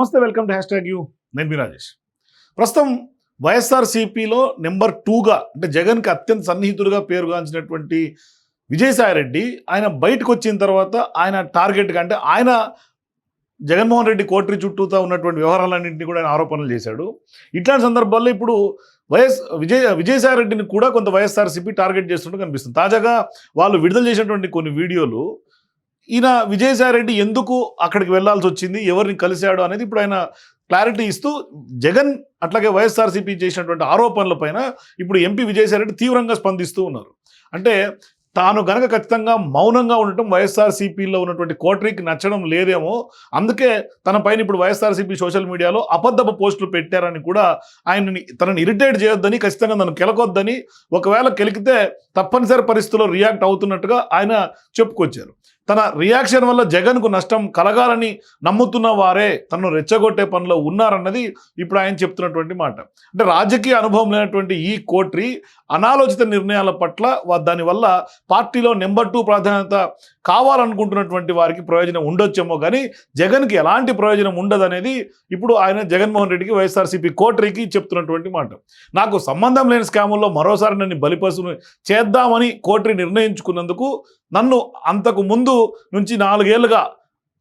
నమస్తే welcome to hashtag you. నేను మీ రాజేష్. ప్రస్తుతం వైఎస్ఆర్సీపీలో నెంబర్ టూగా అంటే జగన్కి అత్యంత సన్నిహితుడిగా పేరుగాంచినటువంటి విజయసాయిరెడ్డి ఆయన బయటకు వచ్చిన తర్వాత ఆయన టార్గెట్గా అంటే ఆయన జగన్మోహన్ రెడ్డి కోటరి చుట్టూతో ఉన్నటువంటి వ్యవహారాలన్నింటినీ కూడా ఆయన ఆరోపణలు చేశాడు. ఇట్లాంటి సందర్భాల్లో ఇప్పుడు వైఎస్ విజయ విజయసాయిరెడ్డిని కూడా కొంత వైఎస్ఆర్సీపీ టార్గెట్ చేస్తున్నట్టు కనిపిస్తుంది. తాజాగా వాళ్ళు విడుదల చేసినటువంటి కొన్ని వీడియోలు ఈయన విజయసాయి రెడ్డి ఎందుకు అక్కడికి వెళ్ళాల్సి వచ్చింది? ఎవరిని కలిశాడు అనేది ఇప్పుడు ఆయన క్లారిటీ ఇస్తూ జగన్ అట్లాగే వైఎస్ఆర్సీపీ చేసినటువంటి ఆరోపణల పైన ఇప్పుడు ఎంపీ విజయసాయిరెడ్డి తీవ్రంగా స్పందిస్తూ ఉన్నారు. అంటే తాను గనక ఖచ్చితంగా మౌనంగా ఉండటం వైఎస్ఆర్సీపీలో ఉన్నటువంటి కోటరీకి నచ్చడం లేదేమో అందుకే తన పైన ఇప్పుడు వైఎస్ఆర్సీపీ సోషల్ మీడియాలో అబద్ధపు పోస్టులు పెట్టారని కూడా ఆయనని తనని ఇరిటేట్ చేయొద్దని ఖచ్చితంగా తను కెలకొద్దని ఒకవేళ కెలికితే తప్పనిసరి పరిస్థితుల్లో రియాక్ట్ అవుతున్నట్టుగా ఆయన చెప్పుకొచ్చారు. తన రియాక్షన్ వల్ల జగన్కు నష్టం కలగాలని నమ్ముతున్న వారే తనను రెచ్చగొట్టే పనిలో ఉన్నారన్నది ఇప్పుడు ఆయన చెప్తున్నటువంటి మాట. అంటే రాజకీయ అనుభవం లేనటువంటి ఈ కోట్రి అనాలోచిత నిర్ణయాల పట్ల దానివల్ల పార్టీలో నెంబర్ టూ ప్రాధాన్యత కావాలనుకుంటున్నటువంటి వారికి ప్రయోజనం ఉండొచ్చేమో కానీ జగన్కి ఎలాంటి ప్రయోజనం ఉండదనేది ఇప్పుడు ఆయన జగన్మోహన్ రెడ్డికి వైఎస్ఆర్సీపీ కోటరీకి చెప్తున్నటువంటి మాట. నాకు సంబంధం లేని స్కాముల్లో మరోసారి నన్ను బలిపశును చేద్దామని కోటరీ నిర్ణయించుకున్నందుకు నన్ను అంతకు ముందు నుంచి నాలుగేళ్ళుగా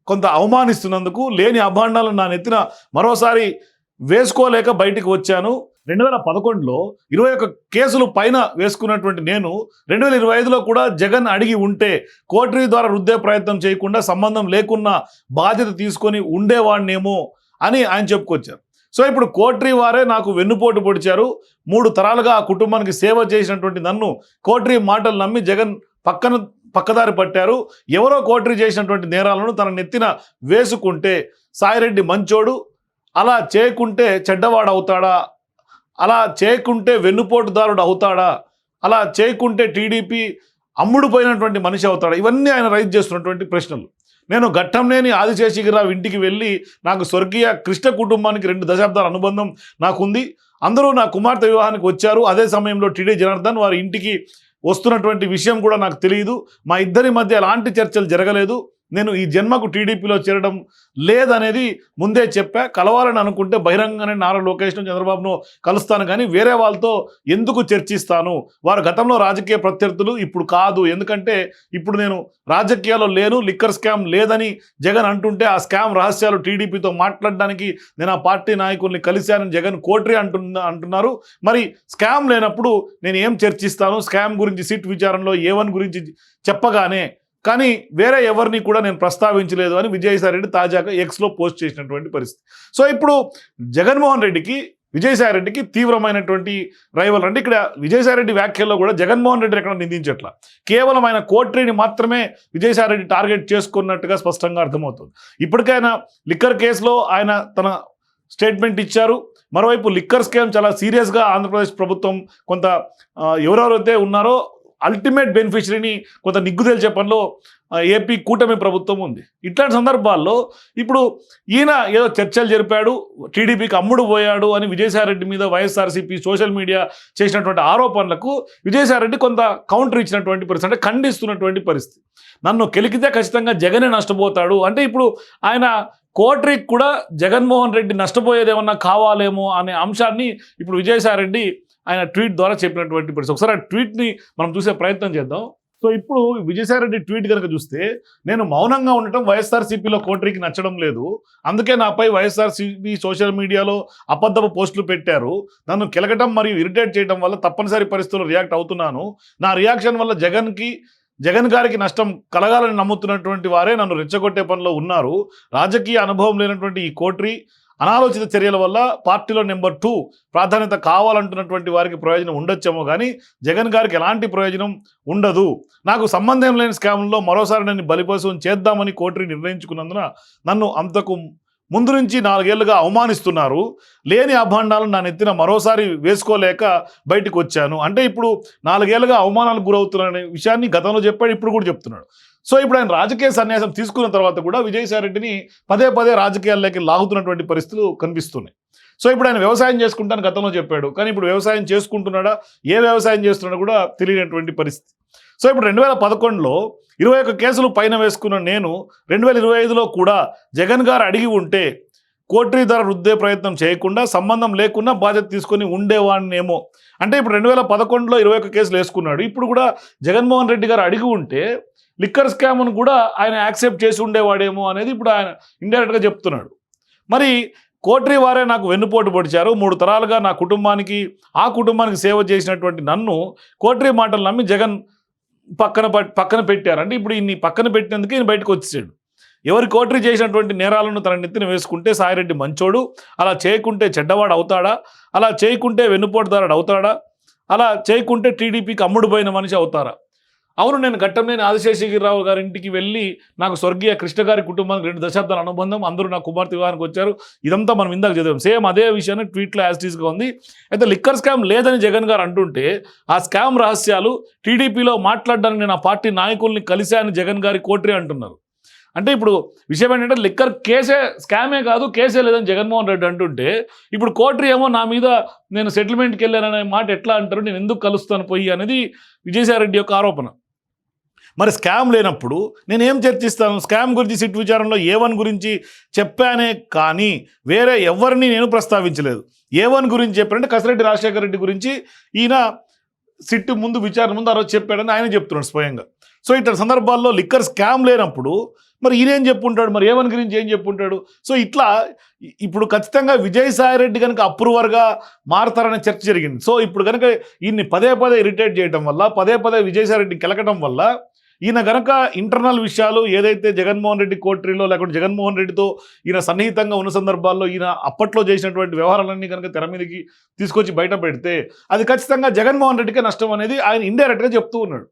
కొంత అవమానిస్తున్నందుకు లేని అభాండాలను నా నెత్తిన మరోసారి వేసుకోలేక బయటికి వచ్చాను. రెండు వేల పదకొండులో ఇరవై ఒక్క కేసులు పైన వేసుకున్నటువంటి నేను రెండు వేల ఇరవై ఐదులో కూడా జగన్ అడిగి ఉంటే కోటరీ ద్వారా రుద్దే ప్రయత్నం చేయకుండా సంబంధం లేకున్నా బాధ్యత తీసుకొని ఉండేవాడినేమో అని ఆయన చెప్పుకొచ్చారు. సో ఇప్పుడు కోట్రీ వారే నాకు వెన్నుపోటు పొడిచారు. మూడు తరాలుగా ఆ కుటుంబానికి సేవ చేసినటువంటి నన్ను కోట్రీ మాటలు నమ్మి జగన్ పక్కన పక్కదారి పట్టారు. ఎవరో కోటరీ చేసినటువంటి నేరాలను తన నెత్తిన వేసుకుంటే సాయిరెడ్డి మంచోడు అలా చేయకుంటే చెడ్డవాడు అవుతాడా అలా చేయకుంటే వెన్నుపోటుదారుడు అవుతాడా? అలా చేయకుంటే టీడీపీ అమ్ముడుపోయినటువంటి మనిషి అవుతాడా? ఇవన్నీ ఆయన రైజ్ చేస్తున్నటువంటి ప్రశ్నలు. నేను ఘట్టంనేని ఆదిశేషగిరావు ఇంటికి వెళ్ళి నాకు స్వర్గీయ కృష్ణ కుటుంబానికి రెండు దశాబ్దాల అనుబంధం నాకుంది. అందరూ నా కుమార్తె వివాహానికి వచ్చారు. అదే సమయంలో టీడీ జనార్దన్ వారి ఇంటికి వస్తున్నటువంటి విషయం కూడా నాకు తెలియదు. మా ఇద్దరి మధ్య ఎలాంటి చర్చలు జరగలేదు. నేను ఈ జన్మకు టీడీపీలో చేరడం లేదనేది ముందే చెప్పా కలవాలని అనుకుంటే బహిరంగంగానే నారా లోకేష్ను చంద్రబాబును కలుస్తాను కానీ వేరే వాళ్ళతో ఎందుకు చర్చిస్తాను? వారు గతంలో రాజకీయ ప్రత్యర్థులు ఇప్పుడు కాదు. ఎందుకంటే ఇప్పుడు నేను రాజకీయాల్లో లేను లిక్కర్ స్కామ్ లేదని జగన్ అంటుంటే ఆ స్కామ్ రహస్యాలు టీడీపీతో మాట్లాడడానికి నేను ఆ పార్టీ నాయకుల్ని కలిశానని జగన్ కోట్రి అంటున్నా అంటున్నారు. మరి స్కామ్ లేనప్పుడు నేను ఏం చర్చిస్తాను? స్కామ్ గురించి సిట్ విచారణలో ఏవన్ గురించి చెప్పగానే కానీ వేరే ఎవరిని కూడా నేను ప్రస్తావించలేదు అని విజయసాయి రెడ్డి తాజాగా ఎక్స్లో పోస్ట్ చేసినటువంటి పరిస్థితి. సో ఇప్పుడు జగన్మోహన్ రెడ్డికి విజయసాయి రెడ్డికి తీవ్రమైనటువంటి రైవల్ అంటే ఇక్కడ విజయసాయి రెడ్డి వ్యాఖ్యల్లో కూడా జగన్మోహన్ రెడ్డి ఎక్కడ నిందించట్ల. కేవలం ఆయన కోట్రీని మాత్రమే విజయసాయి రెడ్డి టార్గెట్ చేసుకున్నట్టుగా స్పష్టంగా అర్థమవుతుంది. ఇప్పటికైనా లిక్కర్ కేసులో ఆయన తన స్టేట్మెంట్ ఇచ్చారు. మరోవైపు లిక్కర్ స్కామ్ చాలా సీరియస్గా ఆంధ్రప్రదేశ్ ప్రభుత్వం కొంత ఎవరెవరైతే ఉన్నారో అల్టిమేట్ బెనిఫిషరీని కొంత నిగ్గు తెలిసే పనిలో ఏపీ కూటమి ప్రభుత్వం ఉంది. ఇట్లాంటి సందర్భాల్లో ఇప్పుడు ఈయన ఏదో చర్చలు జరిపాడు టీడీపీకి అమ్ముడు పోయాడు అని విజయసాయిరెడ్డి మీద వైఎస్ఆర్సీపీ సోషల్ మీడియా చేసినటువంటి ఆరోపణలకు విజయసాయిరెడ్డి కొంత కౌంటర్ ఇచ్చినటువంటి పరిస్థితి అంటే ఖండిస్తున్నటువంటి పరిస్థితి. నన్ను కెలికితే ఖచ్చితంగా జగనే నష్టపోతాడు. అంటే ఇప్పుడు ఆయన కోట్రీకి కూడా జగన్మోహన్ రెడ్డి నష్టపోయేది ఏమన్నా కావాలేమో అనే అంశాన్ని ఇప్పుడు విజయసాయిరెడ్డి ఆయన ట్వీట్ ద్వారా చెప్పినటువంటి పరిస్థితి ఒకసారి ఆ ట్వీట్ని మనం చూసే ప్రయత్నం చేద్దాం. సో ఇప్పుడు విజయసాయిరెడ్డి ట్వీట్ కనుక చూస్తే నేను మౌనంగా ఉండటం వైఎస్ఆర్సీపీలో కోటరీకి నచ్చడం లేదు. అందుకే నాపై వైఎస్ఆర్సీపీ సోషల్ మీడియాలో అబద్ధపు పోస్టులు పెట్టారు. నన్ను కెలకటం మరియు ఇరిటేట్ చేయడం వల్ల తప్పనిసరి పరిస్థితుల్లో రియాక్ట్ అవుతున్నాను. నా రియాక్షన్ వల్ల జగన్కి జగన్ గారికి నష్టం కలగాలని నమ్ముతున్నటువంటి వారే నన్ను రెచ్చగొట్టే పనిలో ఉన్నారు. రాజకీయ అనుభవం లేనటువంటి ఈ కోట్రీ అనాలోచిత చర్యల వల్ల పార్టీలో నెంబర్ టూ ప్రాధాన్యత కావాలంటున్నటువంటి వారికి ప్రయోజనం ఉండొచ్చేమో కానీ జగన్ గారికి ఎలాంటి ప్రయోజనం ఉండదు. నాకు సంబంధం లేని స్కామ్లో మరోసారి నన్ను బలిపోసం చేద్దామని కోటరీ నిర్ణయించుకున్నందున నన్ను అంతకు ముందు నుంచి నాలుగేళ్ళుగా అవమానిస్తున్నారు. లేని అభాండాలను నా నెత్తిన మరోసారి వేసుకోలేక బయటకు వచ్చాను అంటే ఇప్పుడు నాలుగేళ్ళుగా అవమానాలకు గురవుతున్న విషయాన్ని గతంలో చెప్పాడు ఇప్పుడు కూడా చెప్తున్నాడు. సో ఇప్పుడు ఆయన రాజకీయ సన్యాసం తీసుకున్న తర్వాత కూడా విజయసాయి రెడ్డిని పదే పదే రాజకీయాల్లోకి లాగుతున్నటువంటి పరిస్థితులు కనిపిస్తున్నాయి. సో ఇప్పుడు ఆయన వ్యవసాయం చేసుకుంటాను గతంలో చెప్పాడు. కానీ ఇప్పుడు వ్యవసాయం చేసుకుంటున్నాడా? ఏ వ్యవసాయం చేస్తున్నాడో కూడా తెలియనటువంటి పరిస్థితి. సో ఇప్పుడు రెండు వేల పదకొండులో ఇరవై ఒక్క కేసులు పైన వేసుకున్న నేను రెండు వేల ఇరవై ఐదులో కూడా జగన్ గారు అడిగి ఉంటే కోట్రీ ధర రుద్దే ప్రయత్నం చేయకుండా సంబంధం లేకుండా బాధ్యత తీసుకొని ఉండేవాడినేమో. అంటే ఇప్పుడు రెండు వేల పదకొండులో ఇరవై ఒక్క కేసులు వేసుకున్నాడు. ఇప్పుడు కూడా జగన్మోహన్ రెడ్డి గారు అడిగి ఉంటే లిక్కర్ స్కామ్ను కూడా ఆయన యాక్సెప్ట్ చేసి ఉండేవాడేమో అనేది ఇప్పుడు ఆయన ఇండైరెక్ట్గా చెప్తున్నాడు. మరి కోట్రీ వారే నాకు వెన్నుపోటు పొడిచారు. మూడు తరాలుగా నా కుటుంబానికి ఆ కుటుంబానికి సేవ చేసినటువంటి నన్ను కోట్రీ మాటలు నమ్మి జగన్ పక్కన ప- పక్కన పెట్టారు. అంటే ఇప్పుడు ఇన్ని పక్కన పెట్టినందుకే ఈయన బయటకు వచ్చేసాడు. ఎవరి కోట్రీ చేసినటువంటి నేరాలను తన నెత్తిన వేసుకుంటే సాయిరెడ్డి మంచోడు అలా చేయకుంటే చెడ్డవాడు అవుతాడా అలా చేయకుంటే వెన్నుపోటుదారుడు అవుతాడా అలా చేయకుంటే టీడీపీకి అమ్ముడుపోయిన మనిషి అవుతారా? అవును నేను ఘట్టంనేని ఆదిశేషగిరిరావు గారి ఇంటికి వెళ్ళి నాకు స్వర్గీయ కృష్ణ గారి కుటుంబానికి రెండు దశాబ్దాల అనుబంధం అందరూ నా కుమార్తె వివాహానికి వచ్చారు. ఇదంతా మనం ఇందాక చదివాం. సేమ్ అదే విషయాన్ని ట్వీట్లో యాజిటీస్గా ఉంది. అయితే లిక్కర్ స్కామ్ లేదని జగన్ గారు అంటుంటే ఆ స్కామ్ రహస్యాలు టీడీపీలో మాట్లాడడానికి నేను ఆ పార్టీ నాయకుల్ని కలిశాను జగన్ గారి కోట్రి అంటున్నారు. అంటే ఇప్పుడు విషయం ఏంటంటే లిక్కర్ కేసే స్కామే కాదు కేసే లేదని జగన్మోహన్ రెడ్డి అంటుంటే ఇప్పుడు కోట్రి ఏమో నా మీద నేను సెటిల్మెంట్కి వెళ్ళాననే మాట ఎట్లా అంటారు? నేను ఎందుకు కలుస్తాను పోయి? అనేది విజయసాయిరెడ్డి యొక్క ఆరోపణ. మరి స్కామ్ లేనప్పుడు నేను ఏం చర్చిస్తాను? స్కామ్ గురించి సిట్ విచారణలో ఏ వన్ గురించి చెప్పానే కానీ వేరే ఎవరిని నేను ప్రస్తావించలేదు. ఏ వన్ గురించి చెప్పారంటే కసిరెడ్డి రాజశేఖర రెడ్డి గురించి ఈయన సిట్ ముందు విచారణ ముందు ఆ రోజు చెప్పాడని ఆయన చెప్తున్నాడు స్వయంగా. సో ఇట్లా సందర్భాల్లో లిక్కర్ స్కామ్ లేనప్పుడు మరి ఈయనేం చెప్పుంటాడు? మరి ఏమని గురించి ఏం చెప్పుంటాడు? సో ఇట్లా ఇప్పుడు ఖచ్చితంగా విజయసాయి రెడ్డి కనుక అప్రూవర్గా మారతారనే చర్చ జరిగింది. సో ఇప్పుడు కనుక ఈయన్ని పదే పదే ఇరిటేట్ చేయడం వల్ల పదే పదే విజయసాయి రెడ్డి కెలకటం వల్ల ఈయన గనక ఇంటర్నల్ విషయాలు ఏదైతే జగన్మోహన్ రెడ్డి కోట్రీలో లేకుంటే జగన్మోహన్ రెడ్డితో ఈయన సన్నిహితంగా ఉన్న సందర్భాల్లో ఈయన అప్పట్లో చేసినటువంటి వ్యవహారాలన్నీ కనుక తెర మీదకి తీసుకొచ్చి బయట పెడితే అది ఖచ్చితంగా జగన్మోహన్ రెడ్డికే నష్టం అనేది ఆయన ఇండైరెక్ట్గా చెప్తూ ఉన్నాడు.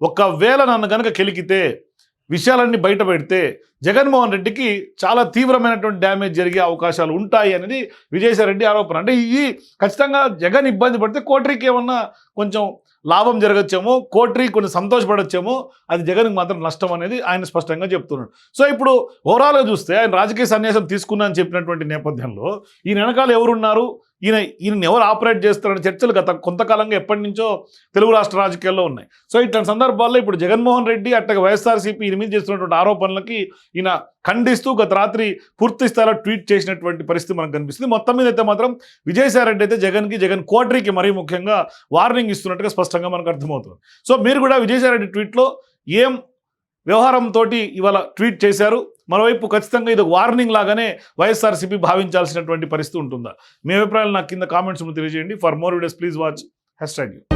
ఒకవేళ నన్ను కనుక కెలికితే విషయాలన్నీ బయట పెడితే జగన్మోహన్ రెడ్డికి చాలా తీవ్రమైనటువంటి డ్యామేజ్ జరిగే అవకాశాలు ఉంటాయి అనేది విజయసాయిరెడ్డి ఆరోపణ. అంటే ఈ ఖచ్చితంగా జగన్ ఇబ్బంది పడితే కోటరీకి ఏమన్నా కొంచెం లాభం జరగచ్చేమో కోట్రీ కొన్ని సంతోషపడచ్చేమో అది జగన్కి మాత్రం నష్టం అనేది ఆయన స్పష్టంగా చెప్తున్నాడు. సో ఇప్పుడు ఓవరాల్గా చూస్తే ఆయన రాజకీయ సన్యాసం తీసుకున్నా అని చెప్పినటువంటి నేపథ్యంలో ఈయన వెనకాల ఎవరున్నారు? ఈయన ఈయన ఎవరు ఆపరేట్ చేస్తారనే చర్చలు గత కొంతకాలంగా ఎప్పటి నుంచో తెలుగు రాష్ట్ర రాజకీయాల్లో ఉన్నాయి. సో ఇట్లాంటి సందర్భాల్లో ఇప్పుడు జగన్మోహన్ రెడ్డి అట్టగా వైఎస్ఆర్సీపీ ఈయన మీద చేస్తున్నటువంటి ఆరోపణలకి ఈయన ఖండిస్తూ గత రాత్రి పూర్తి స్థాయిలో ట్వీట్ చేసినటువంటి పరిస్థితి మనకు కనిపిస్తుంది. మొత్తం మీద అయితే మాత్రం విజయసాయి రెడ్డి అయితే జగన్కి జగన్ కోటరీకి మరీ ముఖ్యంగా వార్నింగ్ ఇస్తున్నట్టుగా స్పష్టంగా మనకు అర్థమవుతుంది. సో మీరు కూడా విజయసాయి రెడ్డి ట్వీట్లో ఏం వ్యవహారంతో ఇవాళ ట్వీట్ చేశారు. మరోవైపు ఖచ్చితంగా ఇది ఒక వార్నింగ్ లాగానే వైఎస్ఆర్సీపీ భావించాల్సినటువంటి పరిస్థితి ఉంటుందా? మీ అభిప్రాయాలు నాకు కింద కామెంట్స్ తెలియజేయండి. For more videos please watch. Hashtag